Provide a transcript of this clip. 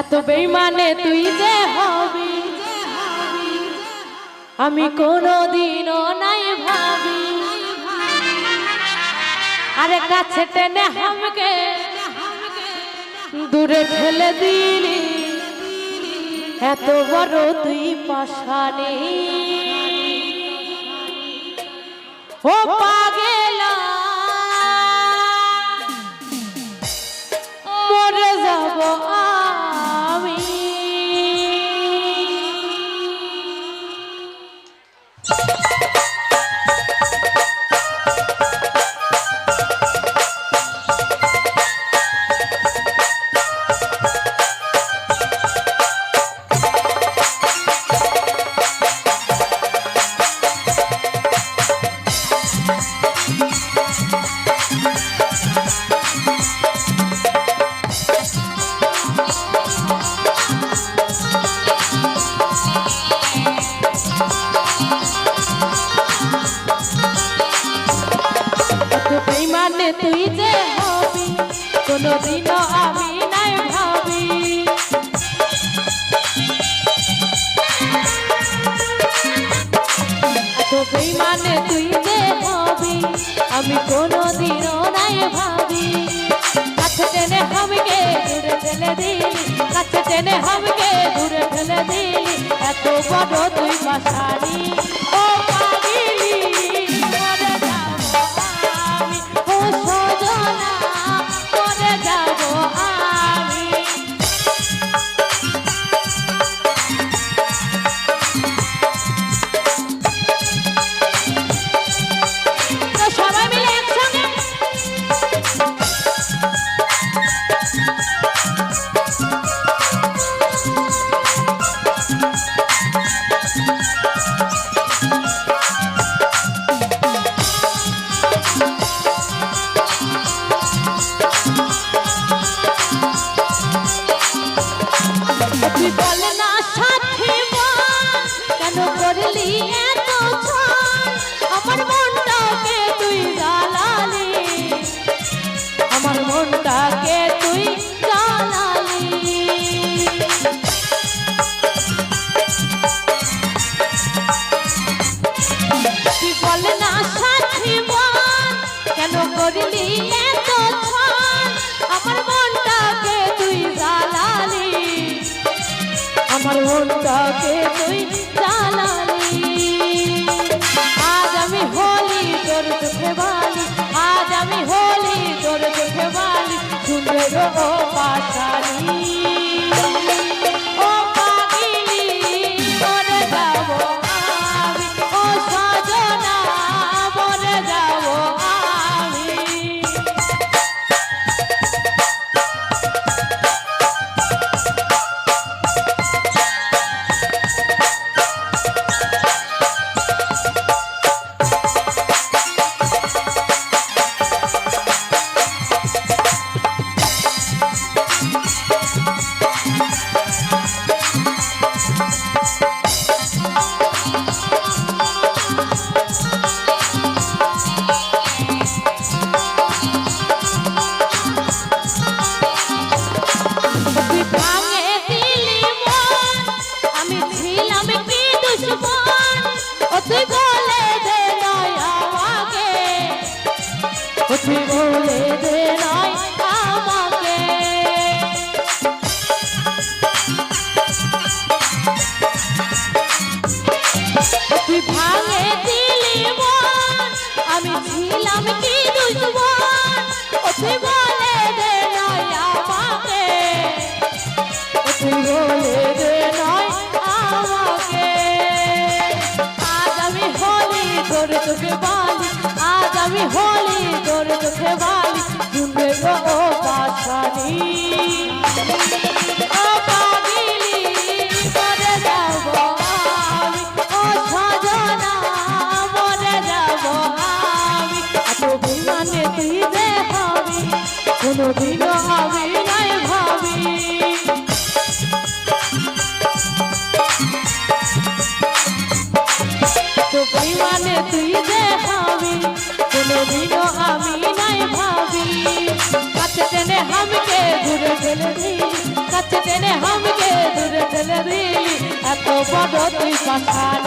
এত বেইমানে তুই যে হবি? আমি কোনো দিনও নাই ভাবি। আরে কাছে টেনে হামকে দূরে ফেলে দিলি। এত বড় তুই পাশানি। ও পাগেলা। ভাবি। এত তুই যে হবি, আমি কোনোদিনও নাই ভাবি। কাছে টেনে হামকে দূরে ফেলে দিলি কাছে টেনে হামকে দূরে ফেলে এত বড় তুই পাশানি মনটাকে তুই জ্বালালি আজ আমি হলি তোর চোখে বালি, আজ আমি হলি তোর চোখে বালি শুনবে ও পাশালি তোর চোখে বালি শুনবে গো পাশানি টেনে হামকে